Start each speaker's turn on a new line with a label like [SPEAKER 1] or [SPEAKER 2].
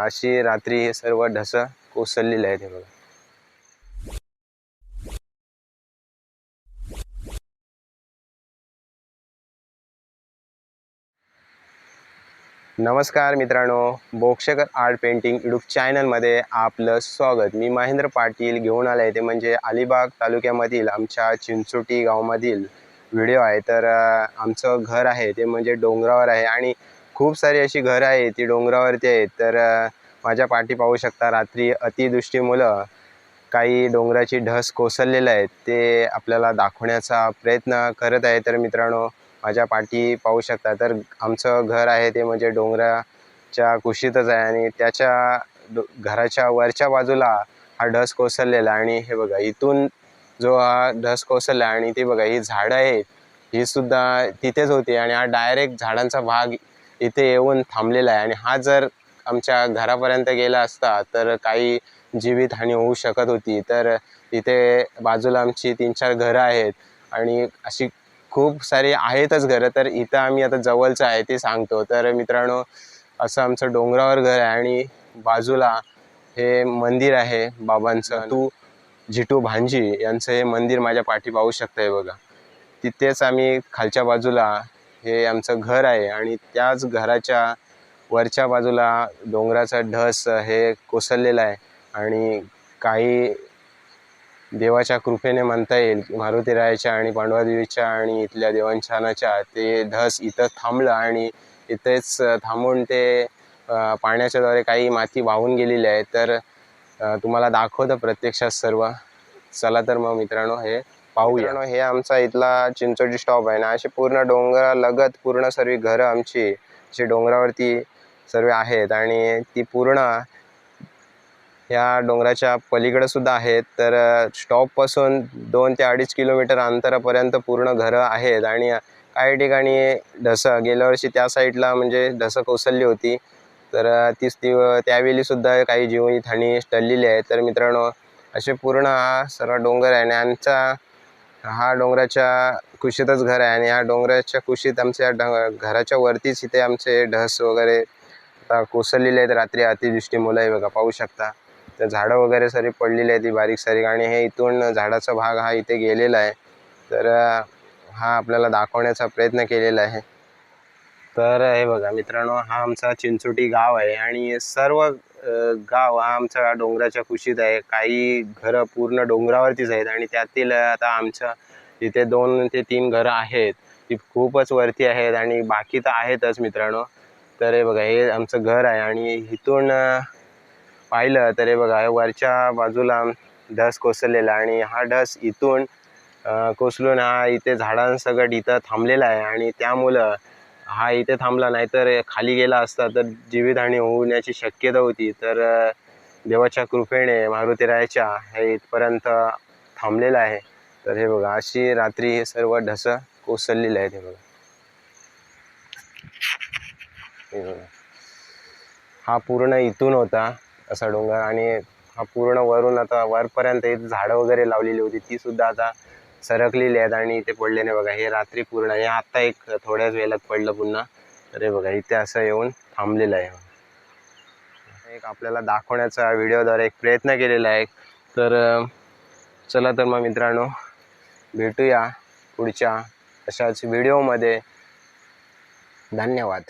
[SPEAKER 1] अशी रात्री हे सर्व ढस कोसळलेले आहेत हे बघा. नमस्कार मित्रांनो बोक्षकर आर्ट पेंटिंग यूट्यूब चॅनलमध्ये आपलं स्वागत. मी महेंद्र पाटील घेऊन आलं आहे. ते म्हणजे अलिबाग तालुक्यामधील आमच्या चिंचोटी गावामधील व्हिडिओ आहे. तर आमचं घर आहे. ते म्हणजे डोंगरावर आहे. आणि खूप सारी अशी घरं आहेत ती डोंगरावरती आहेत. तर माझ्या पाठी पाहू शकता रात्री अतिदृष्टीमुळं काही डोंगराची ढस कोसळलेले आहेत ते आपल्याला दाखवण्याचा प्रयत्न करत आहे तर मित्रांनो माझ्या पाठी पाहू शकता तर आमचं घर आहे ते म्हणजे डोंगराच्या कुशीतच आहे आणि त्याच्या डो घराच्या वरच्या बाजूला हा ढस कोसळलेला आहे. आणि हे बघा इथून जो हा ढस कोसळला आहे आणि ते बघा ही झाडं आहेत ही सुद्धा तिथेच होती आणि हा डायरेक्ट झाडांचा भाग इथे येऊन थांबलेला आहे. आणि हा जर आमच्या घरापर्यंत गेला असता तर काही जीवितहानी होऊ शकत होती. तर इथे बाजूला आमची तीन चार घरं आहेत. आणि अशी खूप सारी आहेतच घरं. तर इथं आम्ही आता जवळचं आहे ते सांगतो. तर मित्रांनो असं आमचं डोंगरावर घर आहे आणि बाजूला हे मंदिर आहे बाबांचं. तू जिटू भांजी यांचं हे मंदिर माझ्या पाठी पाहू शकताय बघा. तिथेच आम्ही खालच्या बाजूला हे आमचं घर आहे आणि त्याच घराच्या वरच्या बाजूला डोंगराचा ढस हे कोसळलेला आहे आणि काही देवाच्या कृपेने म्हणता येईल की मारुतीरायाच्या आणि पांडवादेवीच्या आणि इथल्या देवांछानाच्या ते ढस इथं थांबलं आणि इथेच थांबून ते पाण्याच्याद्वारे काही माती वाहून गेलेली आहे. तर तुम्हाला दाखवतं प्रत्यक्षात सर्व. चला तर मग मित्रांनो हे पाहूया. हे आमचा इथला चिंचोटी स्टॉप आहे ना. अशी पूर्ण डोंगरालगत पूर्ण सर्व घरं आमची अशी डोंगरावरती सर्व आहेत. आणि ती पूर्ण या डोंगराच्या पलीकडे सुद्धा आहेत. तर स्टॉपपासून दोन ते अडीच किलोमीटर अंतरापर्यंत पूर्ण घरं आहेत. आणि काही ठिकाणी ढसं गेल्या वर्षी त्या साईडला म्हणजे ढसं कोसळली होती. तर तीच ती त्यावेळी सुद्धा काही जीवितहानी टळलेली आहे तर मित्रांनो असे पूर्ण हा सर्व डोंगर आहे आणि आमचा हा डोंगराच्या कुशीतच घर आहे आणि या डोंगराच्या कुशीत आमच्या ड घराच्या वरतीच इथे आमचे ढस वगैरे कोसळलेले आहेत. रात्री अतिवृष्टीमुळे बघा पाहू शकता. तर झाडं वगैरे सारी पडलेली आहे ती बारीक सारीक आणि हे इथून झाडाचा भाग हा इथे गेलेला आहे. तर हा आपल्याला दाखवण्याचा प्रयत्न केलेला आहे. तर हे बघा मित्रांनो हा आमचा चिंचोटी गाव आहे आणि सर्व गाव हा आमच्या डोंगराच्या कुशीत आहे. काही घरं पूर्ण डोंगरावरतीच आहेत आणि त्यातील आता आमच्या इथे दोन ते तीन घरं आहेत. ती खूपच वरती आहेत आणि बाकी तर आहेतच मित्रांनो. तर हे बघा हे आमचं घर आहे आणि इथून पाहिलं तर हे बघा वरच्या बाजूला ढस कोसळलेला आणि हा ढस इथून कोसलून कोसळून हा इथे झाडांसकट इथं थांबलेला आहे आणि त्यामुळं हा इथे थांबला नाही तर खाली गेला असता तर जीवितहानी होण्याची शक्यता होती. तर देवाच्या कृपेने मारुतीरायाच्या हे इथपर्यंत थांबलेलं आहे. तर हे बघा अशी रात्री हे सर्व ढस कोसळलेले आहेत हे बघा. हे बघा. हा पूर्ण इथून होता असा डोंगर आणि हा पूर्ण वरून आता वरपर्यंत इथं झाडं वगैरे लावलेली होती. ती सुद्धा आता सरकलेली आहेत आणि इथे पडले नाही बघा हे रात्री पूर्ण हे आत्ता एक थोड्याच वेळात पडलं पुन्हा. अरे बघा इथे असं येऊन थांबलेलं आहे. एक आपल्याला दाखवण्याचा व्हिडिओद्वारे एक प्रयत्न केलेला आहे. तर चला तर मग मित्रांनो भेटूया पुढच्या अशाच व्हिडिओमध्ये धन्यवाद.